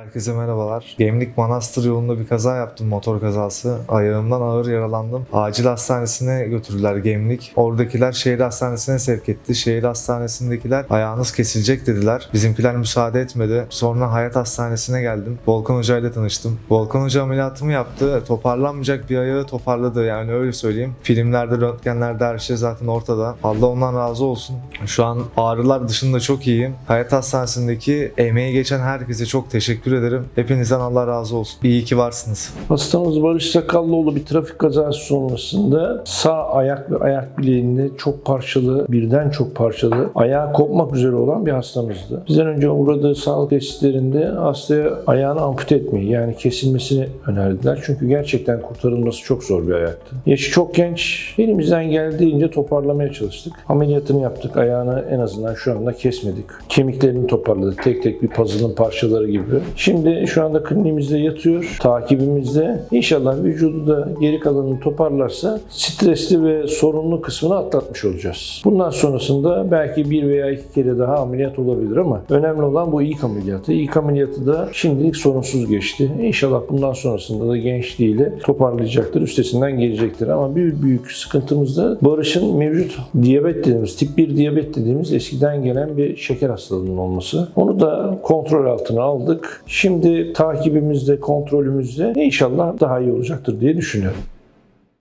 Herkese merhabalar. Gemlik Manastır yolunda bir kaza yaptım motor kazası. Ayağımdan ağır yaralandım. Acil hastanesine götürdüler Gemlik. Oradakiler şehir hastanesine sevk etti. Şehir hastanesindekiler ayağınız kesilecek dediler. Bizimkiler müsaade etmedi. Sonra Hayat Hastanesi'ne geldim. Volkan Hoca ile tanıştım. Volkan Hoca ameliyatımı yaptı. Toparlanmayacak bir ayağı toparladı yani öyle söyleyeyim. Filmlerde, röntgenlerde her şey zaten ortada. Allah ondan razı olsun. Şu an ağrılar dışında çok iyiyim. Hayat Hastanesi'ndeki emeği geçen herkese çok teşekkür ederim. Hepinizden Allah razı olsun. İyi ki varsınız. Hastamız Barış Sakallıoğlu bir trafik kazası sonrasında sağ ayak ve ayak bileğinde çok parçalı, birden çok parçalı, ayağı kopmak üzere olan bir hastamızdı. Bizden önce uğradığı sağlık testlerinde hastaya ayağını ampute etmeyi yani kesilmesini önerdiler. Çünkü gerçekten kurtarılması çok zor bir ayaktı. Yaşı çok genç. Elimizden geldiğince toparlamaya çalıştık. Ameliyatını yaptık. Ayağını en azından şu anda kesmedik. Kemiklerini toparladık. Tek tek bir puzzle'ın parçaları gibi. Şimdi şu anda kliniğimizde yatıyor. Takibimizde. İnşallah vücudu da geri kalanını toparlarsa stresli ve sorunlu kısmını atlatmış olacağız. Bundan sonrasında belki bir veya iki kere daha ameliyat olabilir ama önemli olan bu ilk ameliyatı. İlk ameliyatı da şimdilik sorunsuz geçti. İnşallah bundan sonrasında da gençliğiyle toparlayacaktır. Üstesinden gelecektir. Ama bir büyük sıkıntımız da Barış'ın mevcut diyabet dediğimiz, tip 1 diyabet dediğimiz eskiden gelen bir şeker hastalığının olması. Onu da kontrol altına aldık. Şimdi takibimizde, kontrolümüzde inşallah daha iyi olacaktır diye düşünüyorum.